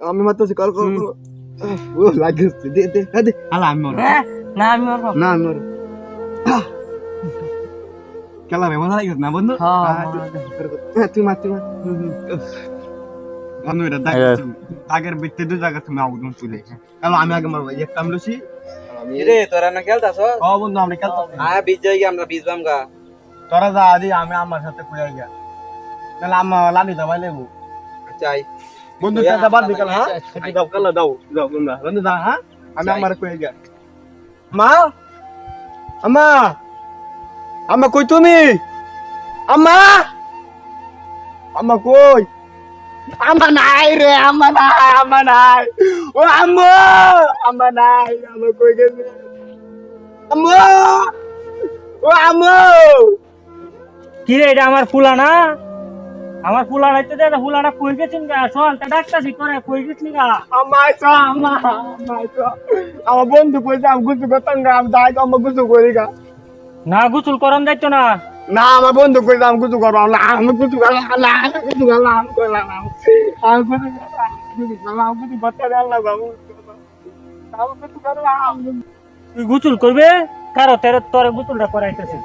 আমি মারতেছি call call call. ও লাগিস দে দে হ্যাঁ দে। আলা আমি মরবো। হ্যাঁ না আমি মারবো। না আমি মারবো। খেলা রে মজা লাগে না বন্ধু? হ্যাঁ, হ্যাঁ, হ্যাঁ, তুই মার তুই মার। বন্ধু এটা দাগ দাগের ভিতরে দুই জায়গা তুমি আউট চলে খেলো আমি আগে মারবো। এক কাম লসি। রে তোরা না খেলতাছ? ও বন্ধু আমরা খেলতে আয় বিজয় আমরা বিজবাম গা তোরা যা আদি আমি আমার সাথে কইয়া গিয়া। তাহলে আমা লানি দাবাই লেবো চাই বন্ধু টাকা বাদ দিকাল হ্যাঁ? সেটি দাও কালা দাও দাও তোমরা বন্ধু দা হ্যাঁ? আমি আমার কইয়া গিয়া। মা? আমা আমা কই তুমি? আমা আমা কই? আমা নাই রে আমা নাই আমা নাই। ও আম্মু! আমা নাই আমা কই গেছে? আম্মু! ও আম্মু! কি রে এটা আমার ফুলা না আমার ফুলা রাইতে দে ফুলাটা কই গেছিন গা চল তা ডাক্তার করে কই গেছিস গা আমার তো আমার তো আমার বন্ধু কইছে আমি গুছু করতাম গা আমি তাই তো আমার গুছু করি গা না গোসল করন যাইতো না না আমার বন্ধু কইছে আমি গুছু করব না আমি গুছু করলাম না আমি গুছু করলাম না আমি গুছু করলাম আমি গুছু করলাম আমি গুছু আল্লাহ বাবু আমি গুছু করলাম তুই গোসল করবে কারও তেরে তোরে গোসলটা করাইতেছে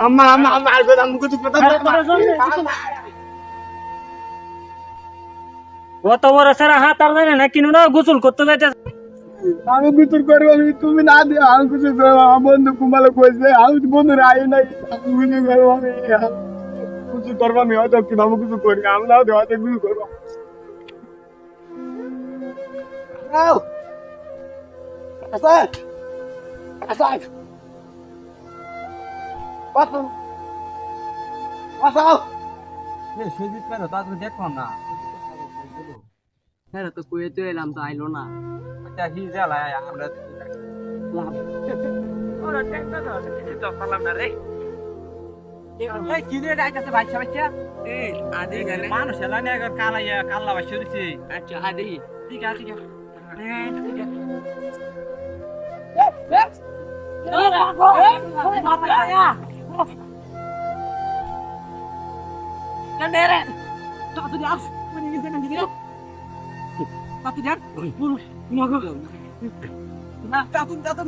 আম্মা আম্মা আম্মা আর আমি গুছু করতাম অত বড় সারা হাত আর জানে না কিনু না গোসল করতে যাইতেছে আমি গুছু করব আমি তুমি না দিও আমি গুছু করব আমার বন্ধু কুমালে কইছে আমি বন্ধু রাই নাই আমি গুছু করব আমি গুছু করব আমি হয়তো কীভাবে গুছু করি আমি না গুছু করব! Pasok! Pasok! সুজিত পেল তা তো দেখলাম না হ্যাঁ তো কইতে তো এলাম তো আইলো না আচ্ছা হি জ্বালা আমরা মানুষ এলা নিয়ে কালা কাল্লা বাসি আচ্ছা আদি ঠিক আছে ঠিক আছে Denderet. Tak tu dia. Tak Nah, tak tak.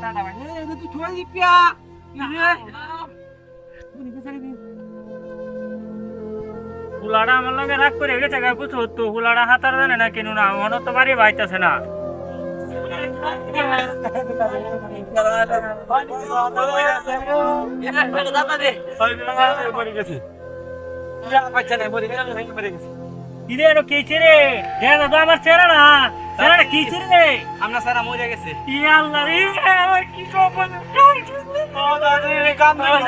Tak ada. Iya. Ini হুলাড়া আমার লগে রাগ করে গেছে গা কিছু তো হুলাড়া হাতার জানে না কেন না মনে তো বাড়ি বাইতেছে না আমার চেহারা না স্যার কি চুরি রে আমরা স্যার মরে গেছে। ই আল্লাহ রে আমার কি কপাল? ও দাদু রে কান ধরে